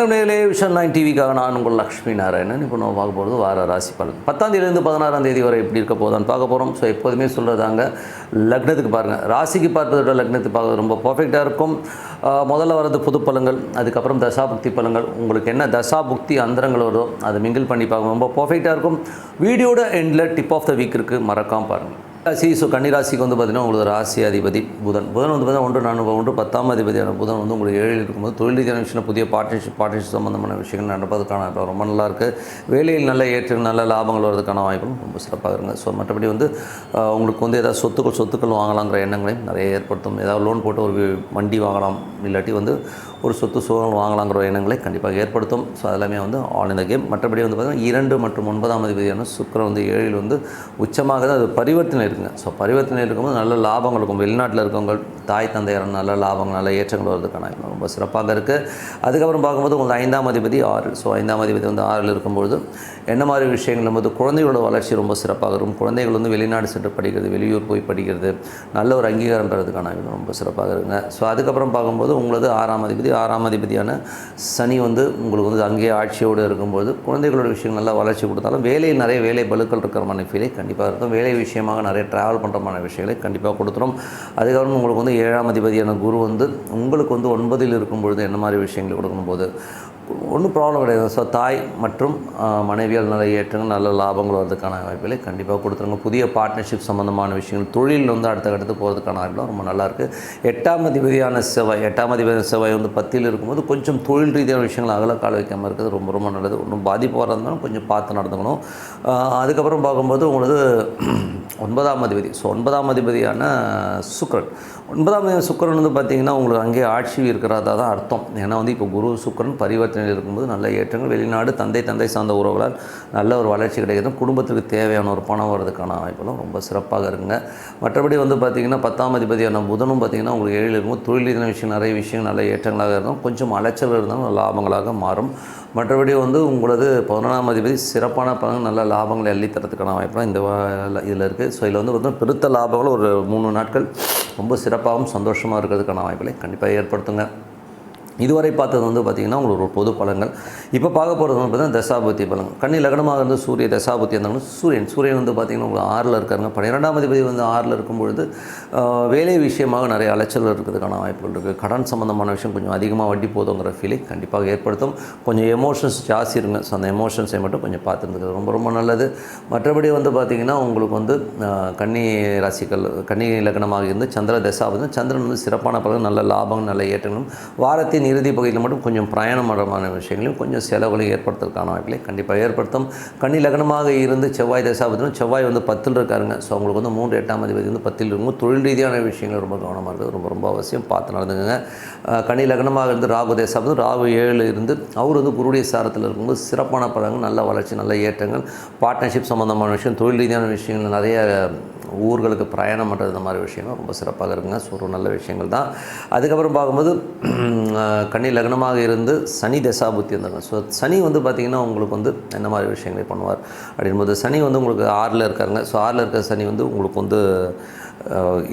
நேரிலே vision nine டிவிக்காக நான் உங்கள் லக்ஷ்மி நாராயணன். இப்போ நம்ம பார்க்க போகிறது வார ராசி பலன். பத்தாம் தேதியிலேருந்து பதினாறாம் தேதி வரை எப்படி இருக்க போதான்னு பார்க்க போகிறோம் ஸோ எப்போதுமே சொல்கிறதாங்க லக்னத்துக்கு பாருங்கள் ராசிக்கு பார்ப்பதோட லக்னத்துக்கு பார்க்கறது ரொம்ப பர்ஃபெக்டாக இருக்கும். முதல்ல வரது புது பழங்கள் அதுக்கப்புறம் தசாபுக்தி பழங்கள் உங்களுக்கு என்ன தசாபுக்தி அந்தரங்கள் வருதோ அதை மிங்கிள் பண்ணி பார்க்க ரொம்ப பர்ஃபெக்டாக இருக்கும். வீடியோட எண்டில் டிப் ஆஃப் த வீக் இருக்குது மறக்காம பாருங்கள் ராசி ஸோ கன்னிராசிக்கு வந்து பார்த்தீங்கன்னா உங்களுக்கு ராசி அதிபதி புதன். புதன் வந்து பார்த்தீங்கன்னா ஒன்று நான் ஒன்று பத்தாம் அதிபதியான புதன் வந்து உங்களுக்கு ஏழில் இருக்கும்போது தொழில் ரீதியான விஷயம் புதிய பார்ட்னர்ஷிப் பார்ட்னர்ஷிப் சம்மந்தமான விஷயங்கள் நடப்பதற்கான இப்போ ரொம்ப நல்லா இருக்குது வேலையில் நல்ல ஏற்ற நல்ல லாபங்கள் வர்றதுக்கான வாய்ப்பும் ரொம்ப சிறப்பாக இருங்க ஸோ மற்றபடி வந்து உங்களுக்கு வந்து ஏதாவது சொத்துக்கள் சொத்துக்கள் வாங்கலாங்கிற எண்ணங்களையும் நிறைய ஏற்படுத்தும். ஏதாவது லோன் போட்டு ஒரு வண்டி வாங்கலாம் இல்லாட்டி வந்து ஒரு சொத்து சூழல் வாங்கலாங்கிற எண்ணங்களை கண்டிப்பாக ஏற்படுத்தும். ஸோ அதெல்லாமே வந்து ஆல் இந்த கேம். மற்றபடி வந்து பார்த்திங்கன்னா இரண்டு மற்றும் ஒன்பதாம் அதிபதியான சுக்கரம் வந்து ஏழில் வந்து உச்சமாக தான் அது பரிவர்த்தனை இருக்குங்க. ஸோ பரிவர்த்தனை இருக்கும்போது நல்ல லாபங்கள் இருக்கும். வெளிநாட்டில் இருக்கவங்க தாய் தந்தையர் நல்ல லாபங்கள் நல்ல ஏற்றங்கள் வருதுக்கான ரொம்ப சிறப்பாக இருக்குது அதுக்கப்புறம் பார்க்கும்போது உங்களுக்கு ஐந்தாம் அதிபதி ஆறு. ஸோ ஐந்தாம் அதிபதி வந்து ஆறில் இருக்கும்பொழுது என்ன மாதிரி விஷயங்கள்? போது குழந்தைகளோட வளர்ச்சி ரொம்ப சிறப்பாக இருக்கும். குழந்தைகள் வந்து வெளிநாடு சென்று படிக்கிறது வெளியூர் போய் படிக்கிறது நல்ல ஒரு அங்கீகாரம் பெறதுக்கான ரொம்ப சிறப்பாக இருக்குங்க. ஸோ அதுக்கப்புறம் பார்க்கும்போது உங்களது ஆறாம் அதிபதி ஆறாம் அதிபதியான சனி வந்து உங்களுக்கு வந்து அங்கேயே ஆட்சியோடு இருக்கும்போது குழந்தைகளோட விஷயங்கள் நல்லா வளர்ச்சி கொடுத்தாலும் வேலையில் நிறைய வேலை பலுக்கள் இருக்கிற மாதிரி ஃபீலே கண்டிப்பாக இருக்கும். வேலை விஷயமாக நிறைய ட்ராவல் பண்ணுறமான விஷயங்களை கண்டிப்பாக கொடுத்துரும். அதுக்கப்புறம் உங்களுக்கு வந்து ஏழாம் அதிபதியான குரு வந்து உங்களுக்கு வந்து ஒன்பதில் இருக்கும் பொழுது என்ன மாதிரி விஷயங்களை கொடுக்கும்போது ஒன்றும் ப்ராப்ளம் கிடையாது. ஸோ தாய் மற்றும் மனைவியால் நல்ல ஏற்றங்கள் நல்ல லாபங்கள் வரதுக்கான வாய்ப்புகளை கண்டிப்பாக கொடுத்துருங்க. புதிய பார்ட்னர்ஷிப் சம்மந்தமான விஷயங்கள் தொழில் வந்து அடுத்த கட்டத்துக்கு போகிறதுக்கான வாய்ப்புலாம் ரொம்ப நல்லாயிருக்கு. எட்டாம் அதிபதியான செவ்வாய் எட்டாம் அதிபதியான செவ்வாய் வந்து பத்தியில் இருக்கும்போது கொஞ்சம் தொழில் ரீதியான விஷயங்கள் அகல கால வைக்காமல் இருக்கிறது ரொம்ப ரொம்ப நல்லது. ஒன்றும் பாதிப்பு வரதுனாலும் கொஞ்சம் பார்த்து நடந்துக்கணும். அதுக்கப்புறம் பார்க்கும்போது உங்களது ஒன்பதாம் அதிபதி. ஸோ ஒன்பதாம் அதிபதியான சுக்கிரன். ஒன்பதாம் அதிபதி சுக்கிரன் வந்து பார்த்திங்கன்னா உங்களுக்கு அங்கேயே ஆட்சி இருக்கிறதா தான் அர்த்தம். ஏன்னா வந்து இப்போ குரு சுக்கிரன் பரிவர்த்தனையில் இருக்கும்போது நல்ல ஏற்றங்கள். வெளிநாடு தந்தை தந்தை சார்ந்த உறவுகளால் நல்ல ஒரு வளர்ச்சி கிடைக்கிறது. குடும்பத்துக்கு தேவையான ஒரு பணம் வர்றதுக்கான வாய்ப்பெல்லாம் ரொம்ப சிறப்பாக இருக்குங்க. மற்றபடி வந்து பார்த்திங்கன்னா பத்தாம் அதிபதியான புதனும் பார்த்திங்கன்னா உங்களுக்கு ஏழில் இருக்கும்போது தொழில் ரீதியான விஷயம் நிறைய விஷயம் நல்ல ஏற்றங்களாக இருக்கும் கொஞ்சம் அலைச்சல் இருந்தாலும் லாபங்களாக மாறும். மற்றபடி வந்து உங்களது பதினொன்றாம் அதிபதி சிறப்பான பலன் நல்ல லாபங்களை அள்ளி தரத்துக்கான வாய்ப்புலாம் இந்த இதில் இருக்குது ஸோ இதில் வந்து பார்த்தீங்கன்னா பெருத்த லாபங்களும் ஒரு மூணு நாட்கள் ரொம்ப சிறப்பாகவும் சந்தோஷமாக இருக்கிறதுக்கான வாய்ப்புகளை கண்டிப்பாக ஏற்படுத்துங்க. இதுவரை பார்த்தது வந்து பார்த்திங்கன்னா உங்களுக்கு ஒரு பொது பலன்கள். இப்போ பார்க்க போகிறது வந்து பார்த்தீங்கன்னா தசாபுத்தி பலன். கண்ணி லக்னமாக இருந்து சூரிய தசாபுத்தி இருந்தாலும் சூரியன். சூரியன் வந்து பார்த்திங்கன்னா உங்களுக்கு ஆறில் இருக்காருங்க. பன்னிரெண்டாம் அதிபதி வந்து ஆறில் இருக்கும் பொழுது வேலை விஷயமாக நிறைய அலைச்சல் இருக்கிறதுக்கான வாய்ப்புகள் இருக்குது கடன் சம்மந்தமான விஷயம் கொஞ்சம் அதிகமாக வட்டி போதுங்கிற ஃபீலிங் கண்டிப்பாக ஏற்படுத்தும். கொஞ்சம் எமோஷன்ஸ் ஜாஸ்தி இருங்க. ஸோ அந்த எமோஷன்ஸை மட்டும் கொஞ்சம் பார்த்துருந்துக்கிறது ரொம்ப ரொம்ப நல்லது. மற்றபடி வந்து பார்த்திங்கன்னா உங்களுக்கு வந்து கன்னி ராசிகள் கன்னி லக்னமாக இருந்து சந்திர தசாபதி. சந்திரன் வந்து சிறப்பான பலன் நல்ல லாபம் நல்ல ஏற்றங்களும். வாரத்தின் இறுதி பகுதியில் மட்டும் கொஞ்சம் பிரயாணம் பண்ணுறமான விஷயங்களையும் கொஞ்சம் செலவுகளை ஏற்படுத்துறதுக்கான வாய்ப்புகளை கண்டிப்பாக ஏற்படுத்தும். கன்னி லக்னமாக இருந்து செவ்வாய் தசாபதியும் செவ்வாய் வந்து பத்தில் இருக்காருங்க. ஸோ அவங்களுக்கு வந்து மூன்று எட்டாம் அதிபதி வந்து பத்தில் இருக்கும் தொழில் ரீதியான விஷயங்கள் ரொம்ப கவனமாக இருக்குது ரொம்ப ரொம்ப அவசியம். பார்த்து நடந்துங்க அஹ் கன்னி லக்னமாக இருந்து ராகு தசாபதி ராகு ஏழில் இருந்து அவர் வந்து குருடைய சாரத்தில் இருக்கும்போது சிறப்பான படங்கள் நல்ல வளர்ச்சி நல்ல ஏற்றங்கள். பார்ட்னர்ஷிப் சம்மந்தமான விஷயம் தொழில் ரீதியான விஷயங்கள் நிறைய ஊர்களுக்கு பிரயாணம் பண்ணுறது இந்த மாதிரி விஷயங்கள் ரொம்ப சிறப்பாக இருக்குங்க. ஸோ ஒரு நல்ல விஷயங்கள் தான். அதுக்கப்புறம் பார்க்கும்போது கன்னி லக்னமாக இருந்து சனி தசாபுத்தி இருந்தாங்க ஸோ சனி வந்து பார்த்திங்கன்னா உங்களுக்கு வந்து என்ன மாதிரி விஷயங்களை பண்ணுவார்? அப்படின்போது சனி வந்து உங்களுக்கு ஆறில் இருக்காருங்க. ஸோ ஆறில் இருக்கிற சனி வந்து உங்களுக்கு வந்து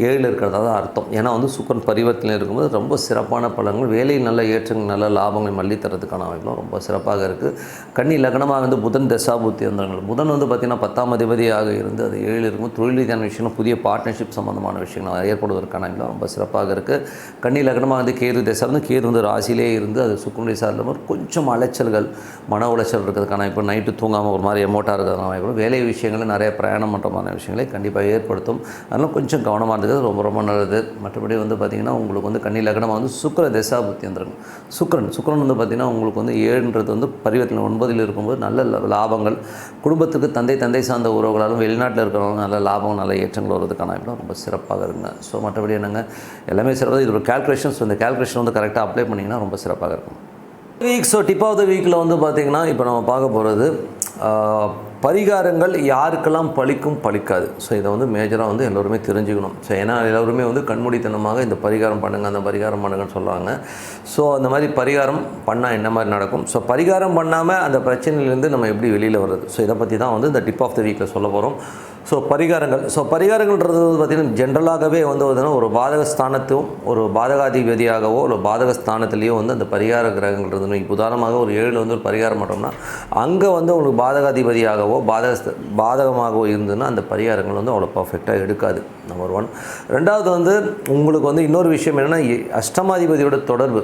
ஏழு இருக்கிறதா தான் அர்த்தம். ஏன்னா வந்து சுக்கரன் பரிவர்த்தனை இருக்கும்போது ரொம்ப சிறப்பான பலன்கள் வேலையில் நல்ல ஏற்றங்கள் நல்ல லாபங்கள் மல்லி தரதுக்கான வாய்ப்புலாம் ரொம்ப சிறப்பாக இருக்குது கன்னி லக்னமாக வந்து புதன் தசாபூர்த்தி வந்தாங்க புதன் வந்து பார்த்திங்கன்னா பத்தாம் அதிபதியாக இருந்து அது ஏழில் இருக்கும். தொழில் ரீதியான விஷயங்கள் புதிய பார்ட்னர்ஷிப் சம்மந்தமான விஷயங்கள் ஏற்படுவதற்கான வாய்ப்புலாம் ரொம்ப சிறப்பாக இருக்குது கன்னி லக்னமாக வந்து கேது தசா வந்து கேது வந்து ராசியிலே இருந்து அது சுக்கரனுடைய சார்ந்த கொஞ்சம் அலைச்சல்கள் மன உளைச்சல் இருக்கிறதுக்கான இப்போ நைட்டு தூங்காமல் ஒரு மாதிரி எமோட்டாக இருக்கிறதுக்கான வேலை விஷயங்களில் நிறைய பிரயாணம் பண்ணுற மாதிரி விஷயங்களை கண்டிப்பாக ஏற்படுத்தும். அதனால் கொஞ்சம் கவனமாக இருக்கிறது ரொம்ப ரொம்ப நல்லது. மற்றபடி வந்து பார்த்திங்கன்னா உங்களுக்கு வந்து கண்ணி லக்னமாக வந்து சுக்கர தசாபுத்தி வந்துருங்க. சுக்கரன் சுக்கரன் வந்து பார்த்திங்கன்னா உங்களுக்கு வந்து ஏழுன்றது வந்து பரிவர்த்தனை ஒன்பதில் இருக்கும்போது நல்ல லாபங்கள். குடும்பத்துக்கு தந்தை தந்தை சார்ந்த உறவுகளாலும் வெளிநாட்டில் இருக்கிறவங்க நல்ல லாபம் நல்ல ஏற்றங்கள் வருவதற்கான வாய்ப்புலாம் ரொம்ப சிறப்பாக இருக்குங்க. ஸோ மற்றபடி என்னங்க? எல்லாமே சிறப்பாக இது ஒரு கேல்குலேஷன்ஸ் இந்த கேல்குலேஷன் வந்து கரெக்டாக அப்ளை பண்ணிங்கன்னா ரொம்ப சிறப்பாக இருக்கும். Week so tip of the வீக்கில் வந்து பார்த்திங்கன்னா இப்போ நம்ம பார்க்க போகிறது பரிகாரங்கள் யாருக்கெல்லாம் பழிக்கும் பழிக்காது. ஸோ இதை வந்து மேஜராக வந்து எல்லோருமே தெரிஞ்சுக்கணும். ஸோ ஏன்னா எல்லோருமே வந்து கண்மூடித்தனமாக இந்த பரிகாரம் பண்ணுங்கள் அந்த பரிகாரம் பண்ணுங்கன்னு சொல்லுவாங்க. ஸோ அந்த மாதிரி பரிகாரம் பண்ணால் என்ன மாதிரி நடக்கும்? ஸோ பரிகாரம் பண்ணாமல் அந்த பிரச்சனையிலேருந்து நம்ம எப்படி வெளியில் வர்றது? ஸோ இதை பற்றி தான் வந்து இந்த டிப் ஆஃப் த வீக்கில் சொல்ல போகிறோம் ஸோ பரிகாரங்கள். ஸோ பரிகாரங்கள்ன்றது வந்து பார்த்திங்கன்னா ஜென்ரலாகவே வந்து பார்த்தீங்கன்னா ஒரு பாதக ஸ்தானத்தையும் ஒரு பாதகாதிபதியாகவோ இல்லை பாதக ஸ்தானத்துலேயோ வந்து அந்த பரிகார கிரகங்கள் இப்போ உதாரணமாக ஒரு ஏழில் வந்து ஒரு பரிகாரம் பண்ணுறோம்னா அங்கே வந்து உங்களுக்கு பாதகாதிபதியாகவோ பாதக பாதகமாகவோ இருந்ததுன்னா அந்த பரிகாரங்கள் வந்து அவ்வளோ பர்ஃபெக்டாக எடுக்காது. நம்பர் ஒன் ரெண்டாவது வந்து உங்களுக்கு வந்து இன்னொரு விஷயம் என்னென்னா அஷ்டமாதிபதியோட தொடர்பு.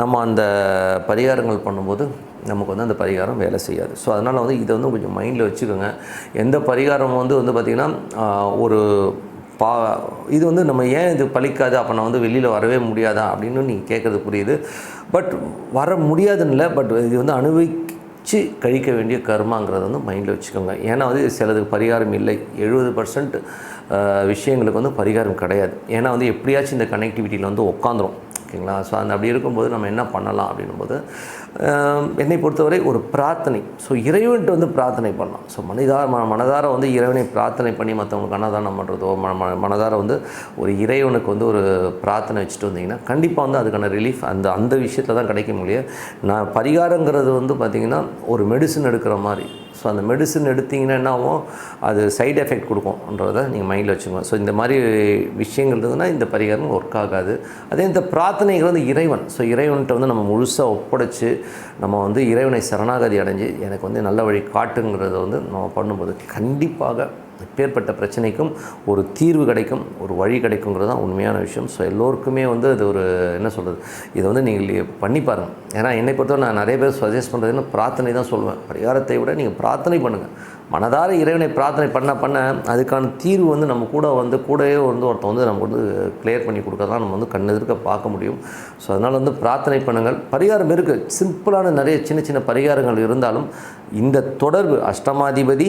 நம்ம அந்த பரிகாரங்கள் பண்ணும்போது நமக்கு வந்து அந்த பரிகாரம் வேலை செய்யாது. ஸோ அதனால் வந்து இதை வந்து கொஞ்சம் மைண்டில் வச்சுக்கோங்க. எந்த பரிகாரம் வந்து வந்து பார்த்திங்கன்னா ஒரு பா இது வந்து நம்ம ஏன் இது பழிக்காது? அப்போ நான் வந்து வெளியில் வரவே முடியாதா? அப்படின்னு நீங்கள் கேட்குறது புரியுது. பட் வர முடியாதுன்னு இல்லை பட் இது வந்து அனுபவிச்சு கழிக்க வேண்டிய கர்மாங்கிறத வந்து மைண்டில் வச்சுக்கோங்க. ஏன்னா வந்து சிலதுக்கு பரிகாரம் இல்லை. எழுபது பர்சன்ட் விஷயங்களுக்கு வந்து பரிகாரம் கிடையாது. ஏன்னா வந்து எப்படியாச்சும் இந்த கனெக்டிவிட்டியில் வந்து உட்காந்துரும் ஓகேங்களா? ஸோ அந்த அப்படி இருக்கும்போது நம்ம என்ன பண்ணலாம் அப்படின்னும்போது போது என்னை பொறுத்தவரை ஒரு பிரார்த்தனை. ஸோ இறைவன்ட்டு வந்து பிரார்த்தனை பண்ணலாம். ஸோ மனிதார ம மனதார வந்து இறைவனை பிரார்த்தனை பண்ணி மற்றவங்களுக்கு அன்னதானம் பண்ணுறதோ ம ம- மனதார வந்து ஒரு இறைவனுக்கு வந்து ஒரு பிரார்த்தனை வச்சுட்டு வந்தீங்கன்னா கண்டிப்பாக வந்து அதுக்கான ரிலீஃப் அந்த அந்த விஷயத்தில் தான் கிடைக்க முடியும் நான் பரிகாரங்கிறது வந்து பார்த்திங்கன்னா ஒரு மெடிசன் எடுக்கிற மாதிரி. ஸோ அந்த மெடிசன் எடுத்தீங்கன்னா என்னாகும்? அது சைடு எஃபெக்ட் கொடுக்கும்ன்றதை நீங்கள் மைண்டில் வச்சுக்கோங்க. ஸோ இந்த மாதிரி விஷயங்கள் இருந்ததுன்னா இந்த பரிகாரம் ஒர்க் ஆகாது. அதே இந்த பிரார்த்தனைகள் வந்து இறைவன். ஸோ இறைவன்கிட்ட வந்து நம்ம முழுசாக ஒப்படைச்சு நம்ம வந்து இறைவனை சரணாகதி அடைஞ்சு எனக்கு வந்து நல்ல வழி காட்டுங்கிறத வந்து நம்ம பண்ணும்போது கண்டிப்பாக இப்பேற்பட்ட பிரச்சனைக்கும் ஒரு தீர்வு கிடைக்கும் ஒரு வழி கிடைக்குங்கிறது தான் உண்மையான விஷயம். ஸோ எல்லோருக்குமே வந்து அது ஒரு என்ன சொல்கிறது இதை வந்து நீங்கள் பண்ணி பாருங்கள் ஏன்னா என்னை பொறுத்தவரை நான் நிறைய பேர் சஜஸ்ட் பண்ணுறதுன்னு பிரார்த்தனை தான் சொல்லுவேன். பரிகாரத்தை விட நீங்கள் பிரார்த்தனை பண்ணுங்கள் மனதார இறைவனை பிரார்த்தனை பண்ண பண்ண அதுக்கான தீர்வு வந்து நம்ம கூட வந்து கூடவே வந்து ஒருத்தன் வந்து நமக்கு வந்து கிளியர் பண்ணி கொடுக்கறதான் நம்ம வந்து கண் எதிர்க்க பார்க்க முடியும். ஸோ அதனால் வந்து பிரார்த்தனை பண்ணுங்கள். பரிகாரம் இருக்குது சிம்பிளான நிறைய சின்ன சின்ன பரிகாரங்கள் இருந்தாலும் இந்த தொடர்பு அஷ்டமாதிபதி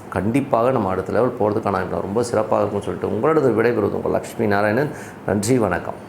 கண்டிப்பாக நம்ம அடுத்த லெவல் போகிறதுக்கான ரொம்ப சிறப்பாக இருக்கும்னு சொல்லிட்டு உங்களோட விடைபெறுவது உங்கள் லக்ஷ்மி நாராயணன். நன்றி வணக்கம்.